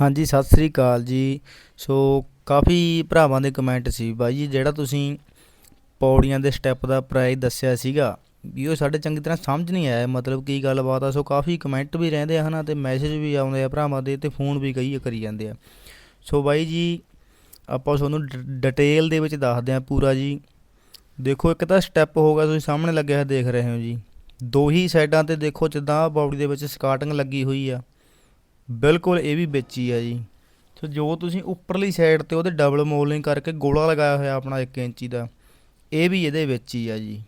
ਹਾਂਜੀ, ਸਤਿ ਸ੍ਰੀ ਅਕਾਲ ਜੀ। ਸੋ ਕਾਫੀ ਭਰਾਵਾਂ ਦੇ ਕਮੈਂਟ ਸੀ ਬਾਈ ਜੀ, ਜਿਹੜਾ ਤੁਸੀਂ ਪੌੜੀਆਂ ਦੇ ਸਟੈਪ ਦਾ ਪ੍ਰਾਈਸ ਦੱਸਿਆ ਸੀਗਾ। ਵੀ ਉਹ ਸਾਡੇ ਚੰਗੀ ਤਰ੍ਹਾਂ ਸਮਝ ਨਹੀਂ ਆਇਆ, ਮਤਲਬ ਕੀ ਗੱਲਬਾਤ ਆ। ਸੋ ਕਾਫੀ ਕਮੈਂਟ ਵੀ ਰਹਿੰਦੇ ਆ ਹਨਾ ਤੇ ਮੈਸੇਜ ਵੀ ਆਉਂਦੇ ਆ ਭਰਾਵਾਂ ਦੇ ਤੇ ਫੋਨ ਵੀ ਕਈ ਕਰੀ ਜਾਂਦੇ ਆ। ਸੋ ਬਾਈ ਜੀ, ਆਪਾਂ ਤੁਹਾਨੂੰ ਡ- ਡਿਟੇਲ ਦੇ ਵਿੱਚ ਦੱਸਦੇ ਆ ਪੂਰਾ ਜੀ। ਦੇਖੋ, ਇੱਕ ਤਾਂ ਸਟੈਪ ਹੋਗਾ ਤੁਸੀਂ ਸਾਹਮਣੇ ਲੱਗਿਆ ਹੋਇਆ ਦੇਖ ਰਹੇ ਹੋ ਜੀ। ਦੋ ਹੀ ਸਾਈਡਾਂ ਤੇ ਦੇਖੋ, ਜਿੱਦਾਂ ਬਾਡੀ ਦੇ ਵਿੱਚ ਸਕਾਰਟਿੰਗ ਲੱਗੀ ਹੋਈ ਆ। ਬਿਲਕੁਲ, ਇਹ ਵੀ ਵਿੱਚ ਹੀ ਆ ਜੀ। ਸੋ ਜੋ ਤੁਸੀਂ ਉੱਪਰਲੀ ਸਾਈਡ ਤੇ ਉਹਦੇ ਡਬਲ ਮੋਲਿੰਗ ਕਰਕੇ ਗੋਲਾ ਲਗਾਇਆ ਹੋਇਆ ਆਪਣਾ 1 ਇੰਚੀ ਦਾ, ਇਹ ਵੀ ਇਹਦੇ ਵਿੱਚ ਹੀ ਆ ਜੀ।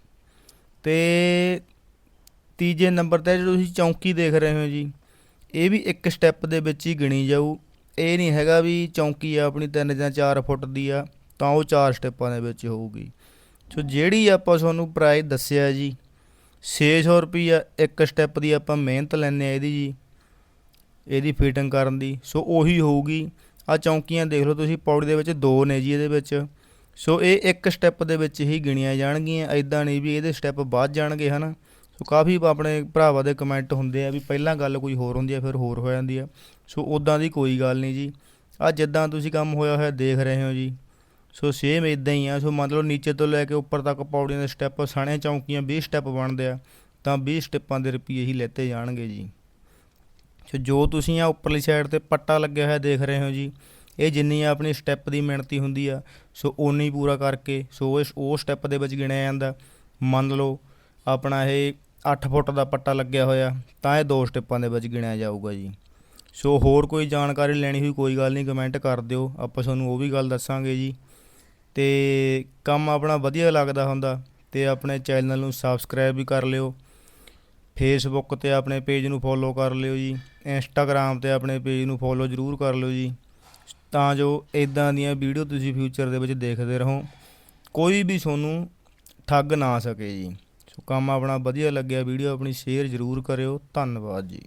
ਤੇ ਤੀਜੇ ਨੰਬਰ ਤੇ ਜਿਹੜੀ ਤੁਸੀਂ ਚੌਂਕੀ ਦੇਖ ਰਹੇ ਹੋ ਜੀ, ਇਹ ਵੀ ਇੱਕ ਸਟੈਪ ਦੇ ਵਿੱਚ ਹੀ ਗਿਣੀ ਜਾਊ। ਇਹ ਨਹੀਂ ਹੈਗਾ ਵੀ ਚੌਂਕੀ ਆ ਆਪਣੀ 3 ਜਾਂ 4 ਫੁੱਟ ਦੀ ਆ, ਤਾਂ ਉਹ ਚਾਰ ਸਟੈਪਾਂ ਦੇ ਵਿੱਚ ਹੋਊਗੀ। ਸੋ ਜਿਹੜੀ ਆਪਾਂ ਤੁਹਾਨੂੰ ਪ੍ਰਾਈਸ ਦੱਸਿਆ ਜੀ 600 ਰੁਪਈਆ ਇੱਕ ਸਟੈਪ ਦੀ ਆਪਾਂ ਮਿਹਨਤ ਲੈਂਦੇ ਆ ਇਹਦੀ ਜੀ। ਇਹਦੀ ਫਿਟਿੰਗ ਕਰਨ ਦੀ। ਸੋ ਉਹੀ ਹੋਊਗੀ। ਆ ਚੌਂਕੀਆਂ ਦੇਖ ਲਓ ਤੁਸੀਂ, ਪੌੜੀ ਦੇ ਵਿੱਚ ਦੋ ਨੇ ਜੀ ਇਹਦੇ ਵਿੱਚ। ਸੋ ਇਹ ਇੱਕ ਸਟੈਪ ਦੇ ਵਿੱਚ ਹੀ ਗਿਣੀਆਂ ਜਾਣਗੀਆਂ। ਐਦਾਂ ਨਹੀਂ ਵੀ ਇਹਦੇ ਸਟੈਪ ਵੱਧ ਜਾਣਗੇ, ਹਨਾ? ਸੋ ਕਾਫੀ ਆਪਣੇ ਭਰਾਵਾਂ ਦੇ ਕਮੈਂਟ ਹੁੰਦੇ ਆ ਵੀ ਪਹਿਲਾਂ ਗੱਲ ਕੋਈ ਹੋਰ ਹੁੰਦੀ ਆ, ਫਿਰ ਹੋਰ ਹੋ ਜਾਂਦੀ ਆ। ਸੋ ਉਦਾਂ ਦੀ ਕੋਈ ਗੱਲ ਨਹੀਂ ਜੀ। ਆ ਜਿੱਦਾਂ ਤੁਸੀਂ ਕੰਮ ਹੋਇਆ ਹੋਇਆ ਦੇਖ ਰਹੇ ਹੋ ਜੀ। ਸੋ ਸੇਮ ਇਦਾਂ ਹੀ ਆ। ਸੋ ਮੰਨ ਲਓ ਨੀਚੇ ਤੋਂ ਲੈ ਕੇ ਉੱਪਰ ਤੱਕ ਪੌੜੀਆਂ ਦੇ ਸਟੈਪ ਸਾਣੇ ਚੌਂਕੀਆਂ 20 ਸਟੈਪ ਬਣਦੇ ਆ, ਤਾਂ 20 ਸਟੈਪਾਂ ਦੇ ਰੁਪਏ ਹੀ ਲੈਤੇ ਜਾਣਗੇ ਜੀ। ਸੋ ਜੋ ਤੁਸੀਂ ਆ ਉੱਪਰਲੀ ਸਾਈਡ ਤੇ ਪੱਟਾ ਲੱਗਿਆ ਹੋਇਆ ਦੇਖ ਰਹੇ ਹੋ ਜੀ, ਇਹ ਜਿੰਨੀ ਆਪਣੀ ਸਟੈਪ ਦੀ ਮਿਣਤੀ ਹੁੰਦੀ ਆ, ਸੋ ਓਨੀ ਪੂਰਾ ਕਰਕੇ, ਸੋ ਉਹ ਸਟੈਪ ਦੇ ਵਿੱਚ ਗਿਣਿਆ ਜਾਂਦਾ। ਮੰਨ ਲਓ ਆਪਣਾ ਇਹ 8 ਫੁੱਟ ਦਾ ਪੱਟਾ ਲੱਗਿਆ ਹੋਇਆ, ਤਾਂ ਇਹ ਦੋ ਸਟੈਪਾਂ ਦੇ ਵਿੱਚ ਗਿਣਿਆ ਜਾਊਗਾ ਜੀ। ਸੋ ਹੋਰ ਕੋਈ ਜਾਣਕਾਰੀ ਲੈਣੀ ਹੋਈ ਕੋਈ ਗੱਲ ਨਹੀਂ ਕਮੈਂਟ ਕਰ ਦਿਓ, ਆਪਾਂ ਤੁਹਾਨੂੰ ਉਹ ਵੀ ਗੱਲ ਦੱਸਾਂਗੇ ਜੀ। ਤੇ ਕੰਮ ਆਪਣਾ ਵਧੀਆ ਲੱਗਦਾ ਹੁੰਦਾ, ਤੇ ਆਪਣੇ ਚੈਨਲ ਨੂੰ ਸਬਸਕ੍ਰਾਈਬ ਵੀ ਕਰ ਲਿਓ। ਫੇਸਬੁੱਕ ਤੇ ਆਪਣੇ ਪੇਜ ਨੂੰ ਫੋਲੋ ਕਰ ਲਿਓ ਜੀ। ਇੰਸਟਾਗ੍ਰam ਤੇ ਆਪਣੇ ਪੇਜ ਨੂੰ ਫੋਲੋ ਜ਼ਰੂਰ ਕਰ ਲਿਓ ਜੀ। ਤਾਂ ਜੋ ਇਦਾਂ ਦੀਆਂ ਵੀਡੀਓ ਤੁਸੀਂ ਫਿਊਚਰ ਦੇ ਵਿੱਚ ਦੇਖਦੇ ਰਹੋ। ਕੋਈ ਵੀ ਤੁਹਾਨੂੰ ਠੱਗ ਨਾ ਸਕੇ ਜੀ। ਸੋ ਕੰਮ ਆਪਣਾ ਵਧੀਆ ਲੱਗਿਆ ਵੀਡੀਓ ਆਪਣੀ ਸ਼ੇਅਰ ਜ਼ਰੂਰ ਕਰਿਓ। ਧੰਨਵਾਦ ਜੀ।